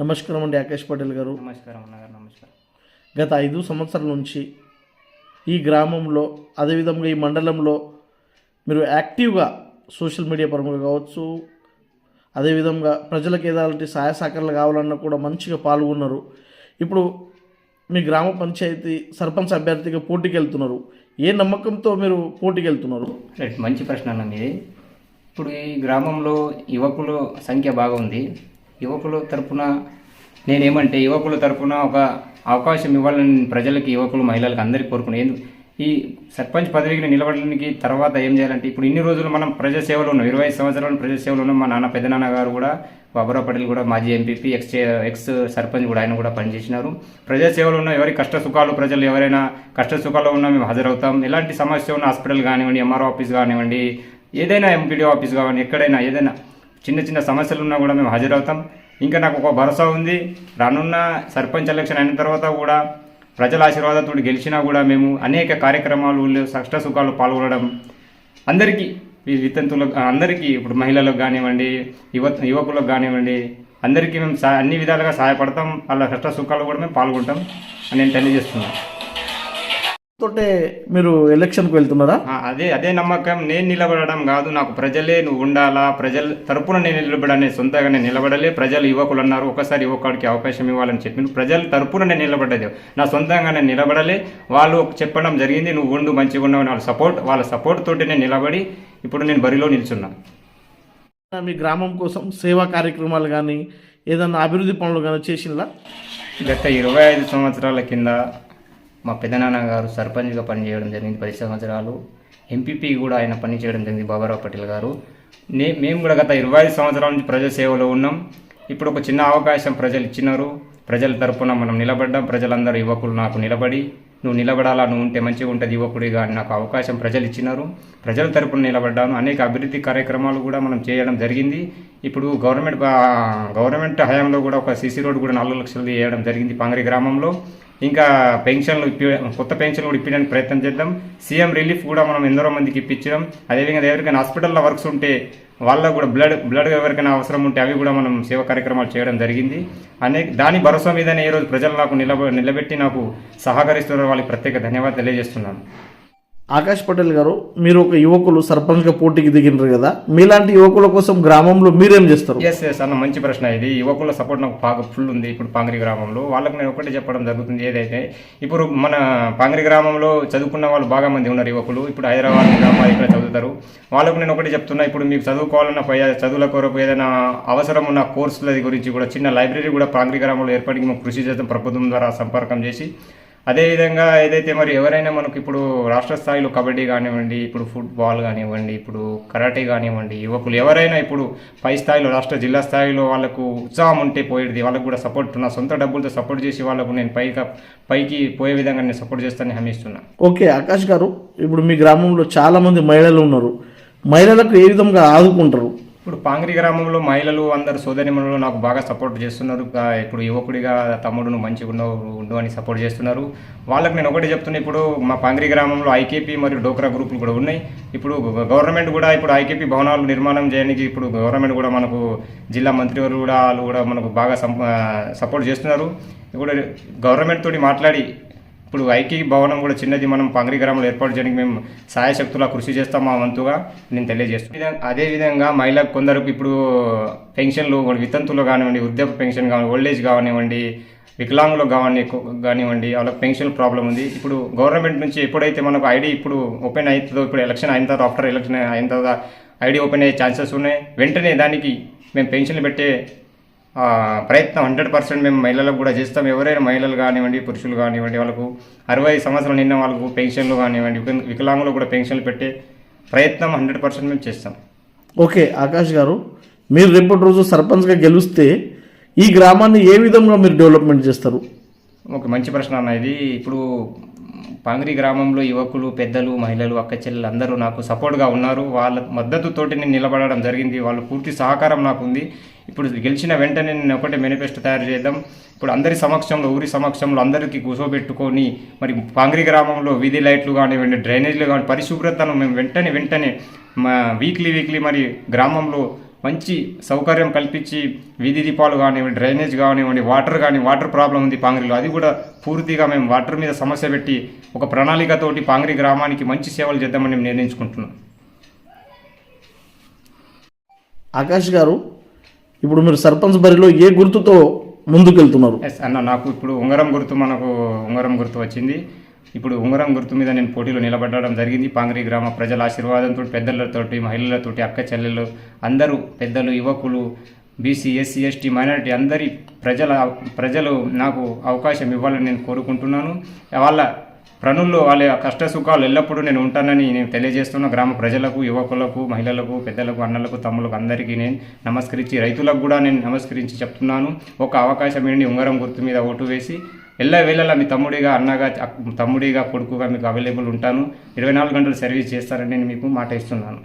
నమస్కారం అండి ఆకాష్ పటేల్ గారు. నమస్కారం అన్నగారు నమస్కారం. గత ఐదు సంవత్సరాల నుంచి ఈ గ్రామంలో అదేవిధంగా ఈ మండలంలో మీరు యాక్టివ్గా సోషల్ మీడియా పరంగా కావచ్చు అదేవిధంగా ప్రజలకు ఏదాలంటి సహాయ సహకారాలు కావాలన్నా కూడా మంచిగా పాల్గొన్నారు. ఇప్పుడు మీ గ్రామ పంచాయతీ సర్పంచ్ అభ్యర్థిగా పోటీకి వెళ్తున్నారు ఏ నమ్మకంతో మీరు పోటీకి వెళ్తున్నారు రైట్ మంచి ప్రశ్న అన్న మీది. ఇప్పుడు ఈ గ్రామంలో యువకుల సంఖ్య బాగా ఉంది యువకుల తరపున నేనేమంటే యువకుల తరపున ఒక అవకాశం ఇవ్వాలని ప్రజలకి యువకులు మహిళలకు అందరికీ కోరుకున్నాను ఈ సర్పంచ్ పదవికి నిలబడడానికి తర్వాత ఏం చేయాలంటే ఇప్పుడు ఇన్ని రోజులు మనం ప్రజాసేవలో ఉన్నాం. ఇరవై సంవత్సరాలు ప్రజాసేవలో ఉన్నాం మా నాన్న పెద్దనాన్న గారు కూడా బాబురావు పటేల్ కూడా మాజీ ఎంపీపీ ఎక్స్ ఎక్స్ సర్పంచ్ కూడా ఆయన కూడా పనిచేసినారు. ప్రజాసేవలో ఉన్న ఎవరి కష్ట సుఖాలు ప్రజలు ఎవరైనా కష్ట సుఖాల్లో ఉన్నా మేము హాజరవుతాం. ఎలాంటి సమస్య ఉన్న హాస్పిటల్ కానివ్వండి ఎంఆర్ఓ ఆఫీస్ కానివ్వండి ఏదైనా ఎంపీడీఓ ఆఫీస్ కానివ్వండి ఎక్కడైనా ఏదైనా చిన్న చిన్న సమస్యలు ఉన్నా కూడా మేము హాజరవుతాం. ఇంకా నాకు ఒక భరోసా ఉంది. రానున్న సర్పంచ్ ఎలక్షన్ అయిన తర్వాత కూడా ప్రజల ఆశీర్వాదంతో గెలిచినా కూడా మేము అనేక కార్యక్రమాలు కష్ట సుఖాలు పాల్గొనడం అందరికీ వితంతులకు అందరికీ ఇప్పుడు మహిళలకు కానివ్వండి యువ యువకులకు కానివ్వండి అందరికీ మేము అన్ని విధాలుగా సహాయపడతాం. వాళ్ళ కష్ట సుఖాలు కూడా మేము పాల్గొంటాం అని నేను తెలియజేస్తున్నాను. తోటే మీరు ఎలక్షన్కి వెళ్తున్నారా? అదే అదే నమ్మకం. నేను నిలబడడం కాదు. నాకు ప్రజలే నువ్వు ఉండాలా? ప్రజల తరపున నేను నిలబడనే సొంతగా నేను నిలబడలే. ప్రజలు యువకులు అన్నారు. ఒకసారి యువకుడికి అవకాశం ఇవ్వాలని చెప్పి ప్రజల తరపున నేను నిలబడ్డది నా సొంతంగా నేను నిలబడలే. వాళ్ళు చెప్పడం జరిగింది. నువ్వు ఉండు మంచిగా ఉన్నావు వాళ్ళ సపోర్ట్ వాళ్ళ సపోర్ట్ తోటి నేను నిలబడి ఇప్పుడు నేను బరిలో నిల్చున్నా. మీ గ్రామం కోసం సేవా కార్యక్రమాలు కానీ ఏదన్నా అభివృద్ధి పనులు కానీ చేసిందా గత ఇరవై ఐదు సంవత్సరాల కింద మా పెదనాన్న గారు సర్పంచ్గా పనిచేయడం జరిగింది పది సంవత్సరాలు. ఎంపీపీ కూడా ఆయన పనిచేయడం జరిగింది బాబారావు పటేల్ గారు. నే మేము కూడా గత ఇరవై ఐదు సంవత్సరాల నుంచి ప్రజాసేవలో ఉన్నాం. ఇప్పుడు ఒక చిన్న అవకాశం ప్రజలు ఇచ్చినారు. ప్రజల తరపున మనం నిలబడ్డాం. ప్రజలందరూ యువకులు నాకు నిలబడి నువ్వు నిలబడాలా? నువ్వు ఉంటే మంచిగా ఉంటుంది యువకుడిగా అని నాకు అవకాశం ప్రజలు ఇచ్చినారు. ప్రజల తరపున నిలబడ్డాను. అనేక అభివృద్ధి కార్యక్రమాలు కూడా మనం చేయడం జరిగింది. ఇప్పుడు గవర్నమెంట్ గవర్నమెంట్ హయాంలో కూడా ఒక సీసీ రోడ్డు కూడా నాలుగు లక్షలు వేయడం జరిగింది పాంగరి గ్రామంలో. ఇంకా పెన్షన్లు ఇప్పి కొత్త పెన్షన్లు కూడా ఇప్పించడానికి ప్రయత్నం చేద్దాం. సీఎం రిలీఫ్ కూడా మనం ఎందరో మందికి ఇప్పించడం అదేవిధంగా ఎవరికైనా హాస్పిటల్లో వర్క్స్ ఉంటే వాళ్ళకు కూడా బ్లడ్ బ్లడ్ ఎవరికైనా అవసరం ఉంటే అవి కూడా మనం సేవ కార్యక్రమాలు చేయడం జరిగింది. అనేక దాని భరోసా మీదనే ఈరోజు ప్రజలు నాకు నిలబ నిలబెట్టి నాకు సహకరిస్తున్నారు. వాళ్ళకి ప్రత్యేక ధన్యవాదాలు తెలియజేస్తున్నాను. ఆకాష్ పటేల్ గారు మీరు ఒక యువకులు సర్పంచ్గా పోటీకి దిగినారు కదా మీలాంటి యువకుల కోసం గ్రామంలో మీరేం చేస్తారు? ఎస్ ఎస్ అన్న మంచి ప్రశ్న ఇది. యువకుల సపోర్ట్ నాకు బాగా ఫుల్ ఉంది. ఇప్పుడు పాంగరి గ్రామంలో వాళ్ళకి నేను ఒకటే చెప్పడం జరుగుతుంది. ఏదైతే ఇప్పుడు మన పాంగరి గ్రామంలో చదువుకున్న వాళ్ళు బాగా మంది ఉన్నారు యువకులు. ఇప్పుడు హైదరాబాద్ గ్రామాలు ఇక్కడ చదువుతారు. వాళ్ళకు నేను ఒకటి చెప్తున్నా ఇప్పుడు మీకు చదువుకోవాలన్న చదువుల కొరకు ఏదైనా అవసరం ఉన్న కోర్సుల గురించి కూడా చిన్న లైబ్రరీ కూడా పాంగరి గ్రామంలో ఏర్పాటుకి మేము కృషి చేస్తాం ప్రభుత్వం ద్వారా సంపర్కం చేసి. అదేవిధంగా ఏదైతే మరి ఎవరైనా మనకు ఇప్పుడు రాష్ట్ర స్థాయిలో కబడ్డీ కానివ్వండి ఇప్పుడు ఫుట్బాల్ కానివ్వండి ఇప్పుడు కరాటే కానివ్వండి యువకులు ఎవరైనా ఇప్పుడు పై స్థాయిలో రాష్ట్ర జిల్లా స్థాయిలో వాళ్ళకు ఉత్సాహం ఉంటే పోయేది వాళ్ళకు కూడా సపోర్ట్ నా సొంత డబ్బులతో సపోర్ట్ చేసి వాళ్ళకు నేను పైకి పైకి పోయే విధంగా నేను సపోర్ట్ చేస్తానని హామీ ఓకే ఆకాష్ గారు ఇప్పుడు మీ గ్రామంలో చాలామంది మహిళలు ఉన్నారు. మహిళలకు ఏ విధంగా ఆదుకుంటారు? ఇప్పుడు పాంగిరి గ్రామంలో మహిళలు అందరు సోదరిమణులు నాకు బాగా సపోర్ట్ చేస్తున్నారు. ఇప్పుడు యువకుడిగా తమ్ముడును మంచిగా ఉన్నావు ఉండు అని సపోర్ట్ చేస్తున్నారు. వాళ్ళకి నేను ఒకటి చెప్తున్నా ఇప్పుడు మా పాంగిరి గ్రామంలో ఐకేపీ మరియు డోక్రా గ్రూపులు కూడా ఉన్నాయి. ఇప్పుడు గవర్నమెంట్ కూడా ఇప్పుడు ఐకేపీ భవనాలు నిర్మాణం చేయడానికి ఇప్పుడు గవర్నమెంట్ కూడా మనకు జిల్లా మంత్రివర్యులు కూడా వాళ్ళు కూడా మనకు బాగా సపోర్ట్ చేస్తున్నారు. ఇప్పుడు గవర్నమెంట్ తోటి మాట్లాడి ఇప్పుడు ఐకీ భవనం కూడా చిన్నది. మనం పంగరి గ్రామంలో ఏర్పాటు చేయడానికి మేము సాయశక్తులా కృషి చేస్తాం మా వంతుగా. నేను తెలియజేస్తాను అదే విధంగా మహిళలకు కొందరికి ఇప్పుడు పెన్షన్లు వితంతులు కానివ్వండి వృద్ధాప్య పెన్షన్ కానివ్వండి ఓల్డ్ ఏజ్ కానివ్వండి వికలాంగులు కావని కానివ్వండి వాళ్ళకి పెన్షన్ ప్రాబ్లం ఉంది. ఇప్పుడు గవర్నమెంట్ నుంచి ఎప్పుడైతే మనకు ఐడి ఇప్పుడు ఓపెన్ అవుతుందో ఇప్పుడు ఎలక్షన్ అయిన తర్వాత ఆఫ్టర్ ఎలక్షన్ అయిన తర్వాత ఐడి ఓపెన్ అయ్యే ఛాన్సెస్ ఉన్నాయి. వెంటనే దానికి మేము పెన్షన్లు పెట్టే ప్రయత్నం హండ్రెడ్ పర్సెంట్ మేము మహిళలకు కూడా చేస్తాం. ఎవరైనా మహిళలు కానివ్వండి పురుషులు కానివ్వండి వాళ్ళకు అరవై సంవత్సరాలు నిన్న వాళ్ళకు పెన్షన్లు కానివ్వండి వికల- వికలాంగులు కూడా పెన్షన్లు పెట్టే ప్రయత్నం హండ్రెడ్ పర్సెంట్ మేము చేస్తాం. ఓకే ఆకాష్ గారు మీరు రేపటి రోజు సర్పంచ్గా గెలిస్తే ఈ గ్రామాన్ని ఏ విధంగా మీరు డెవలప్మెంట్ చేస్తారు? ఒక మంచి ప్రశ్న అన్న ఇది. ఇప్పుడు పాంగ్రి గ్రామంలో యువకులు పెద్దలు మహిళలు అక్క చెల్లెలు అందరూ నాకు సపోర్ట్గా ఉన్నారు. వాళ్ళ మద్దతుతోటి నేను నిలబడడం జరిగింది. వాళ్ళు పూర్తి సహకారం నాకు ఉంది. ఇప్పుడు గెలిచిన వెంటనే నేను ఒకటే మేనిఫెస్టో తయారు చేద్దాం. ఇప్పుడు అందరి సమక్షంలో ఊరి సమక్షంలో అందరికీ కూర్చోబెట్టుకొని మరి పాంగ్రి గ్రామంలో వీధి లైట్లు కానివ్వండి డ్రైనేజీలు కానీ పరిశుభ్రతను మేము వెంటనే వెంటనే మా వీక్లీ వీక్లీ మరి గ్రామంలో మంచి సౌకర్యం కల్పించి వీధి దీపాలు కానివ్వండి డ్రైనేజ్ కానివ్వండి వాటర్ కానీ వాటర్ ప్రాబ్లం ఉంది పాంగ్రిలో. అది కూడా పూర్తిగా మేము వాటర్ మీద సమస్య పెట్టి ఒక ప్రణాళికతోటి పాంగ్రి గ్రామానికి మంచి సేవలు చేద్దామని మేము నిర్ణయించుకుంటున్నాం. ఆకాష్ గారు ఇప్పుడు మీరు సర్పంచ్ బరిలో ఏ గుర్తుతో ముందుకెళ్తున్నారు? ఎస్ అన్న నాకు ఇప్పుడు ఉంగరం గుర్తు మనకు ఉంగరం గుర్తు వచ్చింది. ఇప్పుడు ఉంగరం గుర్తు మీద నేను పోటీలో నిలబడడం జరిగింది. పాంగ్రీ గ్రామ ప్రజల ఆశీర్వాదంతో పెద్దలతోటి మహిళలతోటి అక్క చెల్లెలు అందరూ పెద్దలు యువకులు బీసీ ఎస్సీ ఎస్టీ మైనారిటీ అందరి ప్రజల ప్రజలు నాకు అవకాశం ఇవ్వాలని నేను కోరుకుంటున్నాను. వాళ్ళ ప్రణుల్లో వాళ్ళ కష్ట సుఖాలు ఎల్లప్పుడూ నేను ఉంటానని నేను తెలియజేస్తున్న. గ్రామ ప్రజలకు యువకులకు మహిళలకు పెద్దలకు అన్నలకు తమ్ములకు అందరికీ నేను నమస్కరించి రైతులకు కూడా నేను నమస్కరించి చెప్తున్నాను. ఒక అవకాశం ఏంటి? ఉంగరం గుర్తు మీద ఓటు వేసి ఎల్ల వేళలా మీ తమ్ముడిగా అన్నగా తమ్ముడిగా కొడుకుగా మీకు అవైలబుల్ ఉంటాను. ఇరవై నాలుగు గంటలు సర్వీస్ చేస్తారని నేను మీకు మాట ఇస్తున్నాను.